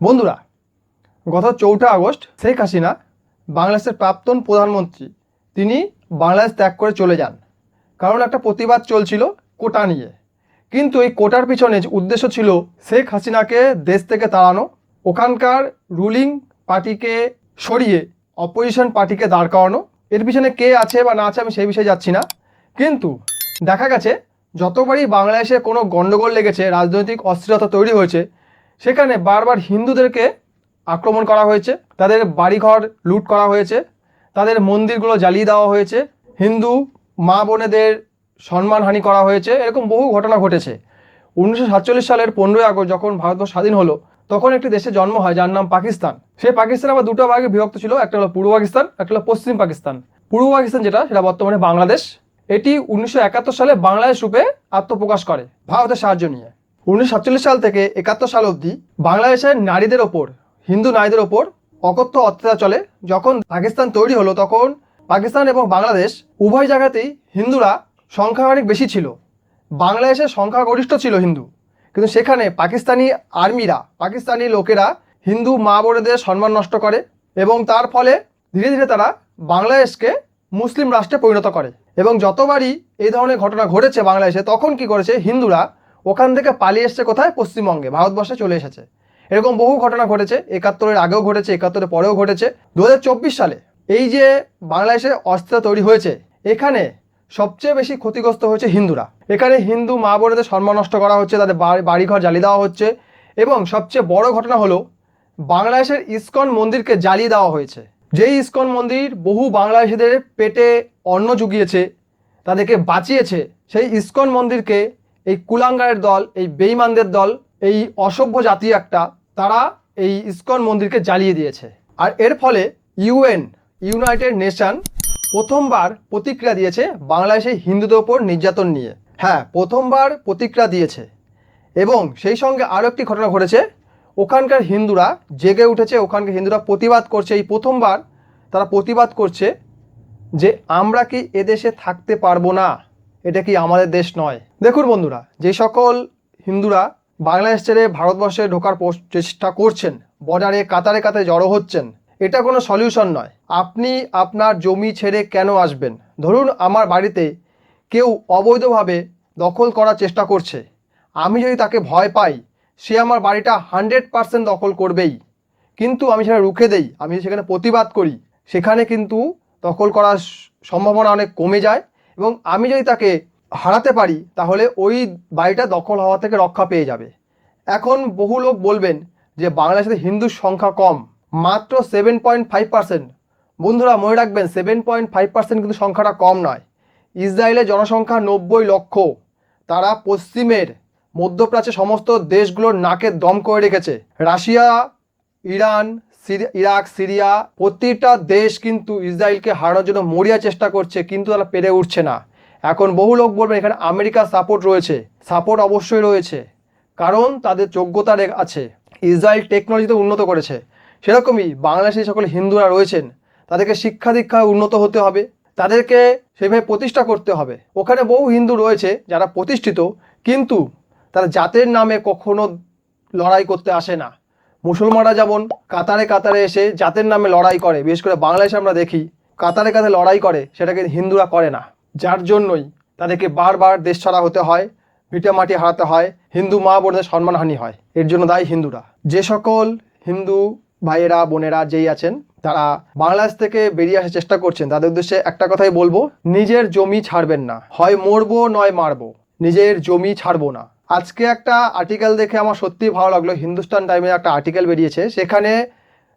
বন্ধুরা, গত চৌঠা আগস্ট শেখ হাসিনা বাংলাদেশের প্রাক্তন প্রধানমন্ত্রী, তিনি বাংলাদেশ ত্যাগ করে চলে যান। কারণ একটা প্রতিবাদ চলছিল কোটা নিয়ে। কিন্তু এই কোটার পিছনে উদ্দেশ্য ছিল শেখ হাসিনাকে দেশ থেকে তাড়ানো, ওখানকার রুলিং পার্টিকে সরিয়ে অপোজিশন পার্টিকে দাঁড় করানো, এর পিছনে কে আছে বা না আছে আমি সেই বিষয়ে যাচ্ছি না। কিন্তু দেখা গেছে, যতবারই বাংলাদেশে কোনো গণ্ডগোল লেগেছে, রাজনৈতিক অস্থিরতা তৈরি হয়েছে সেখানে বারবার হিন্দুদেরকে আক্রমণ করা হয়েছে, তাদের বাড়িঘর লুট করা হয়েছে, তাদের মন্দিরগুলো জ্বালিয়ে দেওয়া হয়েছে, হিন্দু মা বোনেদের সম্মানহানি করা হয়েছে, এরকম বহু ঘটনা ঘটেছে। উনিশশো সাতচল্লিশ সালের পনেরোই আগস্ট যখন ভারতবর্ষ স্বাধীন হলো, তখন একটি দেশে জন্ম হয় যার নাম পাকিস্তান। সেই পাকিস্তান আবার দুটো ভাগে বিভক্ত ছিল, একটা হলো পূর্ব পাকিস্তান, একটা হলো পশ্চিম পাকিস্তান। পূর্ব পাকিস্তান যেটা, সেটা বর্তমানে বাংলাদেশ। এটি উনিশশো একাত্তর সালে বাংলাদেশ রূপে আত্মপ্রকাশ করে, ভারতের সাহায্য নিয়ে। উনিশশো সাতচল্লিশ সাল থেকে একাত্তর সাল অবধি বাংলাদেশের নারীদের ওপর, হিন্দু নারীদের ওপর অকথ্য অত্যাচার চলে। যখন পাকিস্তান তৈরি হলো, তখন পাকিস্তান এবং বাংলাদেশ উভয় জায়গাতেই হিন্দুরা সংখ্যা অনেক বেশি ছিল। বাংলাদেশের সংখ্যাগরিষ্ঠ ছিল হিন্দু। কিন্তু সেখানে পাকিস্তানি আর্মিরা, পাকিস্তানি লোকেরা হিন্দু মা বোনেদের সম্মান নষ্ট করে এবং তার ফলে ধীরে ধীরে তারা বাংলাদেশকে মুসলিম রাষ্ট্রে পরিণত করে। এবং যতবারই এই ধরনের ঘটনা ঘটেছে বাংলাদেশে, তখন কি করেছে হিন্দুরা ওখান থেকে পালিয়ে এসছে কোথায়? পশ্চিমবঙ্গে, ভারতবর্ষে চলে এসেছে। এরকম বহু ঘটনা ঘটেছে, একাত্তরের আগেও ঘটেছে, একাত্তরের পরেও ঘটেছে। দু হাজার চব্বিশ সালে এই যে বাংলাদেশে অস্ত্র তৈরি হয়েছে, এখানে সবচেয়ে বেশি ক্ষতিগ্রস্ত হয়েছে হিন্দুরা। এখানে হিন্দু মা বোনেদের সম্মান নষ্ট করা হচ্ছে, তাদের বাড়ি, বাড়িঘর জ্বালিয়ে দেওয়া হচ্ছে এবং সবচেয়ে বড় ঘটনা হলো বাংলাদেশের ইসকন মন্দিরকে জ্বালিয়ে দেওয়া হয়েছে। যেই ইসকন মন্দির বহু বাংলাদেশিদের পেটে অন্ন জুগিয়েছে, তাদেরকে বাঁচিয়েছে, সেই ইসকন মন্দিরকে এই কুলাঙ্গারের দল, এই বেইমানদের দল, এই অসভ্য জাতি একটা, তারা এই ইস্কন মন্দিরকে জ্বালিয়ে দিয়েছে। আর এর ফলে ইউএন, ইউনাইটেড নেশন, প্রথমবার প্রতিক্রিয়া দিয়েছে বাংলাদেশে হিন্দুদের ওপর নির্যাতন নিয়ে। হ্যাঁ প্রথমবার প্রতিক্রিয়া দিয়েছে। এবং সেই সঙ্গে আরও একটি ঘটনা ঘটেছে। ওখানকার হিন্দুরা জেগে উঠেছে, ওখানকার হিন্দুরা প্রতিবাদ করছে। এই প্রথমবার তারা প্রতিবাদ করছে যে আমরা কি এদেশে থাকতে পারব না। এটা কি আমাদের দেশ নয়? দেখুন বন্ধুরা, যে সকল হিন্দুরা বাংলাদেশ ছেড়ে ভারতবর্ষে ঢোকার চেষ্টা করছেন, বর্ডারে, কাতারে কাতারে জড়ো হচ্ছেন, এটা কোনো সলিউশন নয়। আপনি আপনার জমি ছেড়ে কেন আসবেন? ধরুন আমার বাড়িতে কেউ অবৈধভাবে দখল করার চেষ্টা করছে। আমি যদি তাকে ভয় পাই, সে আমার বাড়িটা হান্ড্রেড পার্সেন্ট দখল করবেই। কিন্তু আমি সেটা রুখে দেই, আমি সেখানে প্রতিবাদ করি। সেখানে কিন্তু দখল করার সম্ভাবনা অনেক কমে যায়। এবং আমি যদি তাকে হারাতে পারি, তাহলে ওই বাড়িটা দখল হওয়া থেকে রক্ষা পেয়ে যাবে। এখন বহু লোক বলবেন যে বাংলাদেশে হিন্দুর সংখ্যা কম, মাত্র সেভেন পয়েন্ট ফাইভ পার্সেন্ট বন্ধুরা, মনে রাখবেন সেভেন পয়েন্ট ফাইভ পার্সেন্ট কিন্তু সংখ্যাটা কম নয়। ইসরায়েলের জনসংখ্যা নব্বই লক্ষ। তারা পশ্চিমের মধ্যপ্রাচ্যের সমস্ত দেশগুলোর নাকের দম করে রেখেছে। রাশিয়া, ইরান ইরাক, সিরিয়া, প্রতিটা দেশ কিন্তু ইসরায়েলকে হারানোর জন্য মরিয়া চেষ্টা করছে, কিন্তু তারা পেরে উঠছে না। এখন বহু লোক বলবেন এখানে আমেরিকার সাপোর্ট রয়েছে সাপোর্ট অবশ্যই রয়েছে, কারণ তাদের যোগ্যতা আছে। ইসরায়েল টেকনোলজিতে উন্নত করেছে। সেরকমই বাংলাদেশে সকল হিন্দুরা রয়েছেন, তাদেরকে শিক্ষা দীক্ষায় উন্নত হতে হবে, তাদেরকে সেভাবে প্রতিষ্ঠা করতে হবে। ওখানে বহু হিন্দু রয়েছে যারা প্রতিষ্ঠিত, কিন্তু তারা জাতের নামে কখনো লড়াই করতে আসে না। মুসলমানরা যেমন কাতারে কাতারে এসে জাতের নামে লড়াই করে, বিশেষ করে বাংলাদেশে আমরা দেখি, কাতারে কাতারে লড়াই করে, সেটাকে হিন্দুরা করে না। যার জন্যই তাদেরকে বারবার দেশ ছাড়া হতে হয় ভিটামাটি হারাতে হয়, হিন্দু মা বোনদের সম্মানহানি হয়। এর জন্য দায়ী হিন্দুরা। যে সকল হিন্দু ভাইয়েরা, বোনেরা যেই আছেন, তারা বাংলাদেশ থেকে বেরিয়ে আসার চেষ্টা করছেন, তাদের উদ্দেশ্যে একটা কথাই বলব, নিজের জমি ছাড়বেন না। হয় মরবো, নয় মারবো। নিজের জমি ছাড়বো না। আজকে একটা আর্টিকেল দেখে আমার সত্যিই ভালো লাগল। হিন্দুস্তান টাইমে একটা আর্টিকেল বেরিয়েছে। সেখানে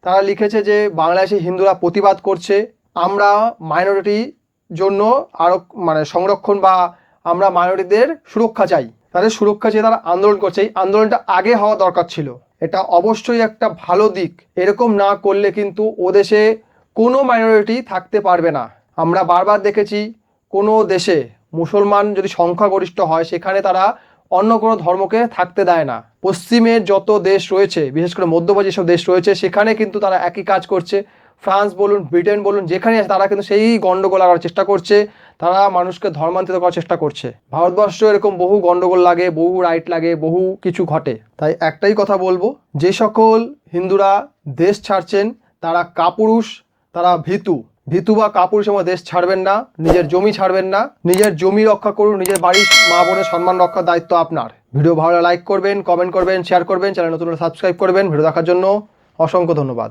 তারা লিখেছে যে, বাংলাদেশে হিন্দুরা প্রতিবাদ করছে। আমরা মাইনরিটি জন্য আরও মানে সংরক্ষণ বা আমরা মাইনরিটিদের সুরক্ষা চাই। তাদের সুরক্ষা চেয়ে তারা আন্দোলন করছে। এই আন্দোলনটা আগে হওয়া দরকার ছিল। এটা অবশ্যই একটা ভালো দিক। এরকম না করলে কিন্তু ও দেশে কোনো মাইনরিটি থাকতে পারবে না। আমরা বারবার দেখেছি কোনো দেশে মুসলমান যদি সংখ্যাগরিষ্ঠ হয়, সেখানে তারা অন্য কোনো ধর্মকে থাকতে দেয় না। পশ্চিমের যত দেশ রয়েছে, বিশেষ করে মধ্যপ্রাচ্য যেসব দেশ রয়েছে, সেখানে কিন্তু তারা একই কাজ করছে। ফ্রান্স বলুন, ব্রিটেন বলুন, যেখানে আছে, তারা কিন্তু সেই গণ্ডগোল লাগার চেষ্টা করছে। তারা মানুষকে ধর্মান্তরিত করার চেষ্টা করছে। ভারতবর্ষ এরকম বহু গণ্ডগোল লাগে, বহু রাইট লাগে, বহু কিছু ঘটে। তাই একটাই কথা বলব, যে সকল হিন্দুরা দেশ ছাড়ছেন, তারা কাপুরুষ, তারা ভীতু। ভীতু বা কাপুরুষের মতো দেশ ছাড়বেন না, নিজের জমি ছাড়বেন না, নিজের জমি রক্ষা করুন, নিজের বাড়ির মা বোনের সম্মান রক্ষার দায়িত্ব আপনার। ভিডিও ভালো লাইক করবেন কমেন্ট করবেন শেয়ার করবেন চ্যানেল নতুন সাবস্ক্রাইব করবেন। ভিডিও দেখার জন্য অসংখ্য ধন্যবাদ।